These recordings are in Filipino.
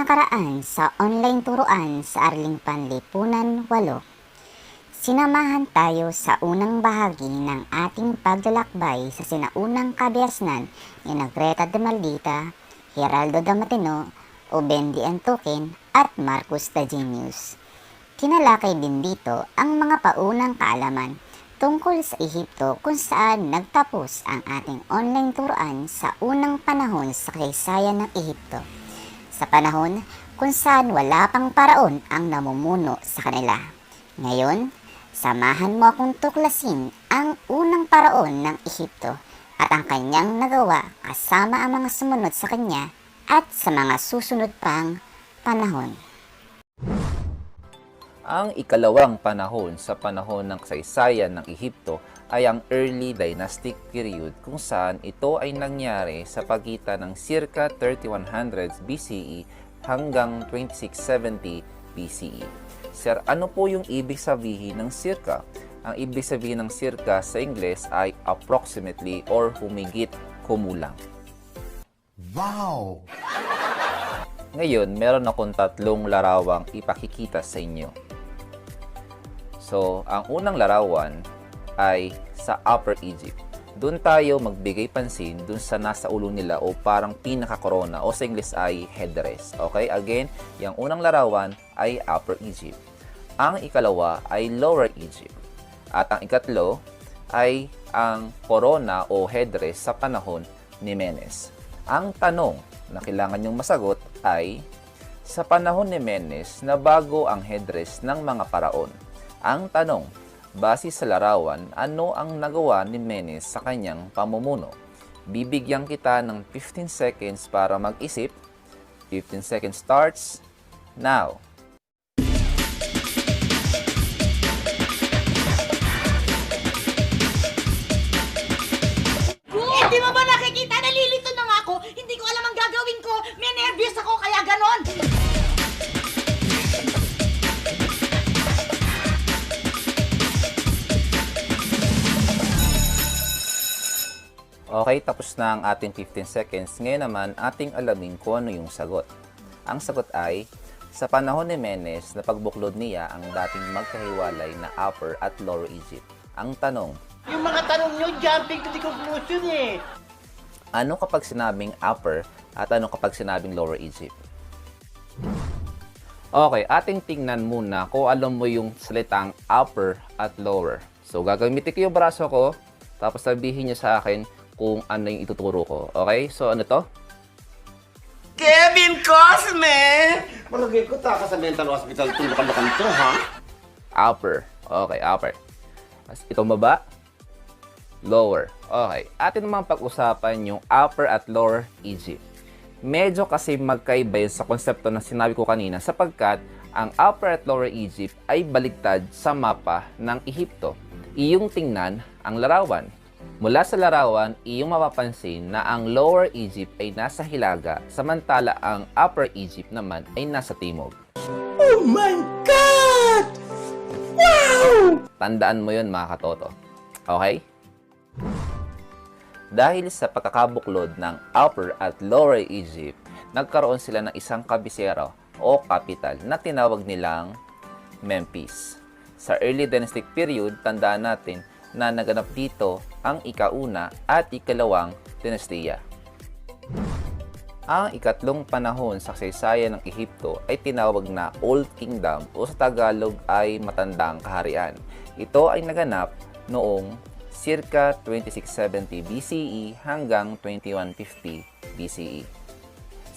nakaraan sa online turuan sa Arling Panlipunan 8. Sinamahan tayo sa unang bahagi ng ating paglalakbay sa sinaunang kabiasnan ni Nagreta de Maldita, Geraldo de Matino, Ubendi Antukin at Marcus the Genius. Kinalakay din dito ang mga paunang kaalaman tungkol sa Ehipto kung saan nagtapos ang ating online turuan sa unang panahon sa kasaysayan ng Ehipto. Sa panahon kung saan wala pang paraon ang namumuno sa kanila. Ngayon, samahan mo akong tuklasin ang unang paraon ng Ehipto at ang kanyang nagawa kasama ang mga sumunod sa kanya at sa mga susunod pang panahon. Ang ikalawang panahon sa panahon ng kasaysayan ng Ehipto ay ang Early Dynastic Period kung saan ito ay nangyari sa pagitan ng circa 3100 BCE hanggang 2670 BCE. Sir, ano po yung ibig sabihin ng circa? Ang ibig sabihin ng circa sa Ingles ay approximately or humigit kumulang. Wow! Ngayon, meron akong tatlong larawang ipakikita sa inyo. So, ang unang larawan ay sa Upper Egypt. Doon tayo magbigay pansin doon sa nasa ulo nila o parang pinaka-corona o sa English ay headdress. Okay? Again, yung unang larawan ay Upper Egypt. Ang ikalawa ay Lower Egypt. At ang ikatlo ay ang corona o headdress sa panahon ni Menes. Ang tanong na kailangan nyong masagot ay, sa panahon ni Menes na bago ang headdress ng mga paraon, ang tanong, base sa larawan, ano ang nagawa ni Menes sa kanyang pamumuno? Bibigyan kita ng 15 seconds para mag-isip. 15 seconds starts now. Okay, tapos na ang ating 15 seconds. Ngayon naman, ating alamin kung ano yung sagot. Ang sagot ay, sa panahon ni Menes na pagbuklod niya ang dating magkahiwalay na Upper at Lower Egypt. Ang tanong, Yung mga tanong nyo, jumping to the conclusion eh. ano kapag sinabing Upper at ano kapag sinabing Lower Egypt? Okay, ating tingnan muna kung alam mo yung salitang upper at lower. So, gagamitin ko yung braso ko, tapos sabihin niyo sa akin kung ano yung ituturo ko. Okay? So, ano to? Kevin Cosme! Malagay ko taka sa mental hospital itong lukan to, ha? Upper. Okay, upper. As itong baba, lower. Okay. Atin naman pag-usapan yung upper at lower Egypt. Medyo kasi magkaiba yun sa konsepto na sinabi ko kanina sapagkat ang upper at lower Egypt ay baligtad sa mapa ng Ehipto. Iyong tingnan ang larawan. Mula sa larawan, iyong mapapansin na ang lower Egypt ay nasa hilaga samantala ang upper Egypt naman ay nasa timog. Oh my God! Wow! Tandaan mo yun mga katoto. Okay? Dahil sa pagkakabuklod ng Upper at Lower Egypt, nagkaroon sila ng isang kabisera o capital na tinawag nilang Memphis. Sa early dynastic period, tandaan natin na naganap dito ang ikauna at ikalawang dinastiya. Ang ikatlong panahon sa kasaysayan ng Ehipto ay tinawag na Old Kingdom o sa Tagalog ay Matandang Kaharian. Ito ay naganap noong circa 2670 BCE hanggang 2150 BCE.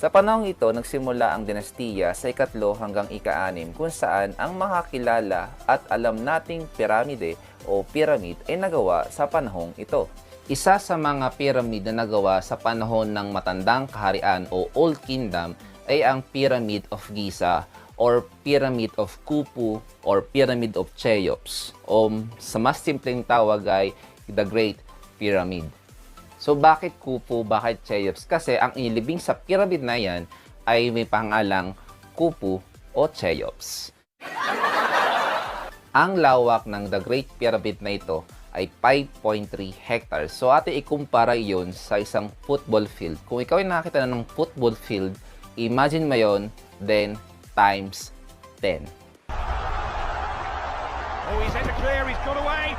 Sa panahong ito, nagsimula ang dinastiya sa ikatlo hanggang ika-anim kung saan ang mga kilala at alam nating piramide o pyramid ay nagawa sa panahong ito. Isa sa mga pyramid na nagawa sa panahon ng matandang kaharian o Old Kingdom ay ang Pyramid of Giza or Pyramid of Khufu or Pyramid of Cheops o sa mas simpleng tawag ay the Great Pyramid. So bakit Khufu, bakit Cheops? Kasi ang inilibing sa pyramid na yan ay may pangalang Khufu o Cheops. Ang lawak ng The Great Pyramid na ito ay 5.3 hectares. So atin ikumpara yon sa isang football field. Kung ikaw ay nakakita na ng football field, Imagine mo yon, then times 10. Oh, he's in the clear. He's got away.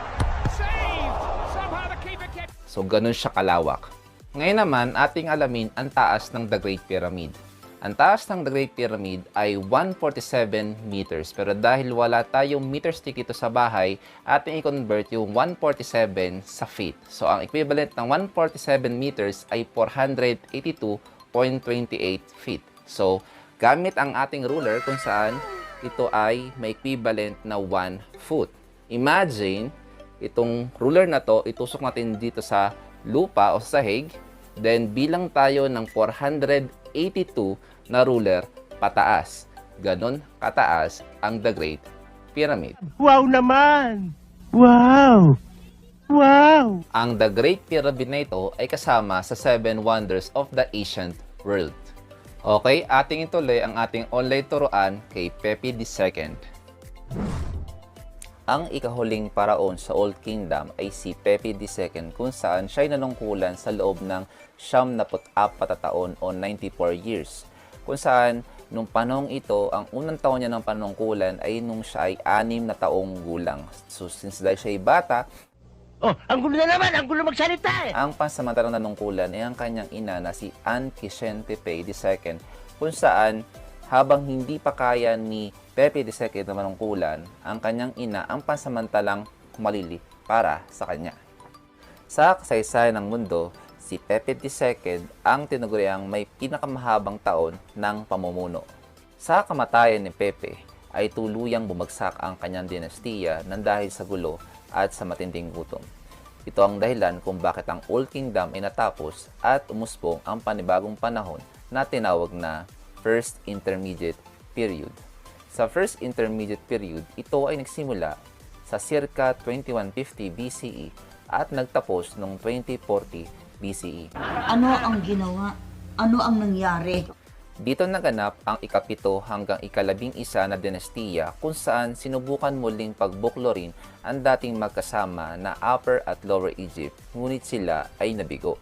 So, ganun siya kalawak. Ngayon naman, ating alamin ang taas ng The Great Pyramid. Ang taas ng The Great Pyramid ay 147 meters. Pero dahil wala tayong meter stick ito sa bahay, ating i-convert yung 147 sa feet. So, ang equivalent ng 147 meters ay 482.28 feet. So, gamit ang ating ruler kung saan ito ay may equivalent na 1 foot. Imagine, itong ruler na to, itusok natin dito sa lupa o sa sahig, then bilang tayo ng 482 na ruler pataas. Ganon kataas ang The Great Pyramid. Wow naman! Wow! Wow! Ang The Great Pyramid na ito ay kasama sa Seven Wonders of the Ancient World. Okay, ating ituloy ang ating online turuan kay Pepe II. Ang ikahuling paraon sa Old Kingdom ay si Pepe II kung saan siya'y nanungkulan sa loob ng 74 na taon o 94 years. Kung saan nung panahong ito, ang unang taon niya ng panungkulan ay nung siya ay anim na taong gulang. So since dahil siya ay bata, Oh, ang gulo na naman! Ang gulo magsalita eh! ang pansamantalang nanungkulan ay ang kanyang ina na si Anne Kishente Pei II kung saan habang hindi pa kaya ni Pepe II manungkulan, ang kanyang ina ang pansamantalang malili para sa kanya. Sa kasaysayan ng mundo, si Pepe II ang tinaguriang may pinakamahabang taon ng pamumuno. Sa kamatayan ni Pepe ay tuluyang bumagsak ang kanyang dinastiya nang dahil sa gulo at sa matinding gutom. Ito ang dahilan kung bakit ang Old Kingdom ay natapos at umuspong ang panibagong panahon na tinawag na First Intermediate Period. Sa First Intermediate Period, ito ay nagsimula sa circa 2150 BCE at nagtapos noong 2040 BCE. Ano ang ginawa? Ano ang nangyari? Dito naganap ang ikapito hanggang ikalabing isa na dinastiya kung saan sinubukan muling pagbuklorin ang dating magkasama na Upper at Lower Egypt, ngunit sila ay nabigo.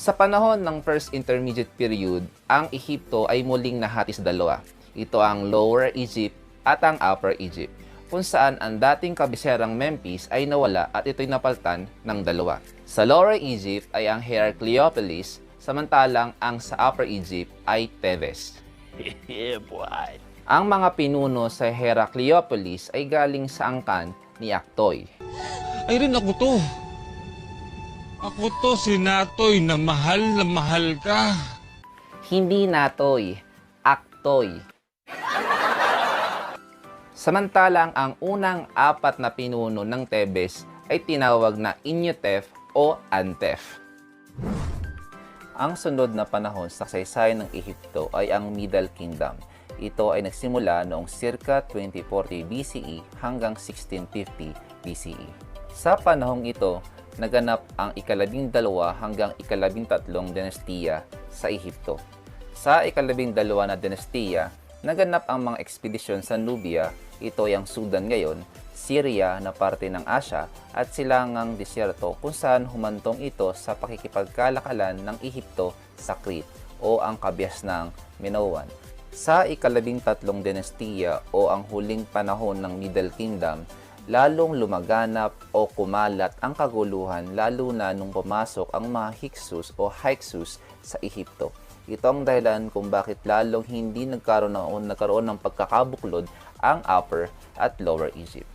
Sa panahon ng First Intermediate Period, ang Ehipto ay muling nahati sa dalawa. Ito ang Lower Egypt at ang Upper Egypt, kung saan ang dating kabiserang Memphis ay nawala at ito'y napaltan ng dalawa. Sa Lower Egypt ay ang Heracleopolis, samantalang ang sa Upper Egypt ay Thebes. yeah, boy! Ang mga pinuno sa Heracleopolis ay galing sa angkan ni Aktoy. Ay rin ako to. Ako to si Natoy na mahal na mahal ka. Hindi natoy, aktoy. Samantalang ang unang apat na pinuno ng Tebes ay tinawag na Inyotef o Antef. Ang sunod na panahon sa kasaysayan ng Ehipto ay ang Middle Kingdom. Ito ay nagsimula noong circa 2040 BCE hanggang 1650 BCE. Sa panahong ito, naganap ang ikalabing dalawa hanggang ikalabing tatlong dinastiya sa Ehipto. Sa ikalabing dalawa na dinastiya, naganap ang mga ekspedisyon sa Nubia, ito ay ang Sudan ngayon, Syria na parte ng Asya at silangang disyerto kung saan humantong ito sa pakikipagkalakalan ng Ehipto sa Crete o ang kabias ng Minoan. Sa ikalabing tatlong dinastiya o ang huling panahon ng Middle Kingdom, lalong lumaganap o kumalat ang kaguluhan lalo na nung pumasok ang mga Hyksos o Hyksos sa Ehipto. Ito ang dahilan kung bakit lalong hindi nagkaroon ng, nagkaroon ng pagkakabuklod ang Upper at Lower Egypt.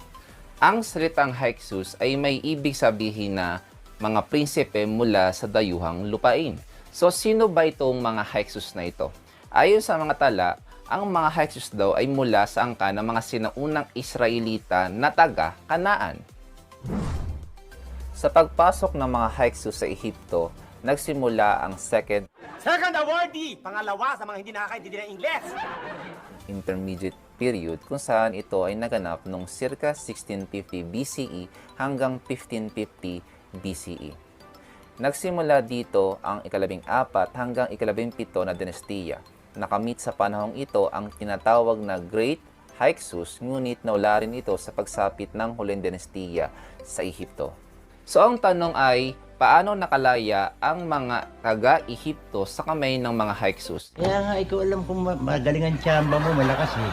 Ang salitang Hyksos ay may ibig sabihin na mga prinsipe mula sa dayuhang lupain. So sino ba itong mga Hyksos na ito? Ayon sa mga tala, ang mga Hyksos daw ay mula sa angka ng mga sinaunang Israelita na taga Kanaan. Sa pagpasok ng mga Hyksos sa Ehipto, nagsimula ang Second Second awardee! Pangalawa sa mga hindi nakakaintindi ng Ingles! intermediate period kung saan ito ay naganap noong circa 1650 BCE hanggang 1550 BCE. Nagsimula dito ang ikalabing apat hanggang ikalabing pito na dinastiya. Nakamit sa panahong ito ang tinatawag na Great Hyksos ngunit nawala rin ito sa pagsapit ng huling dinastiya sa Ehipto. So ang tanong ay, paano nakalaya ang mga taga-Ehipto sa kamay ng mga Hyksos. Kaya nga, ikaw alam kung ma- magaling ang tsamba mo, malakas eh.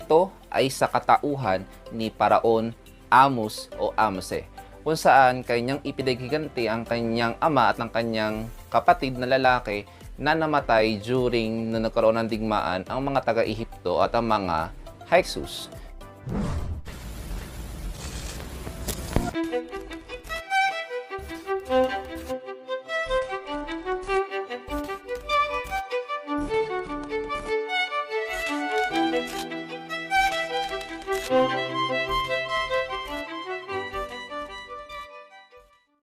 Ito ay sa katauhan ni Paraon Amos o Amose, kung saan kanyang ipinaghiganti ang kanyang ama at ang kanyang kapatid na lalaki na namatay during na nagkaroon ng digmaan ang mga taga-Ehipto at ang mga Hyksos.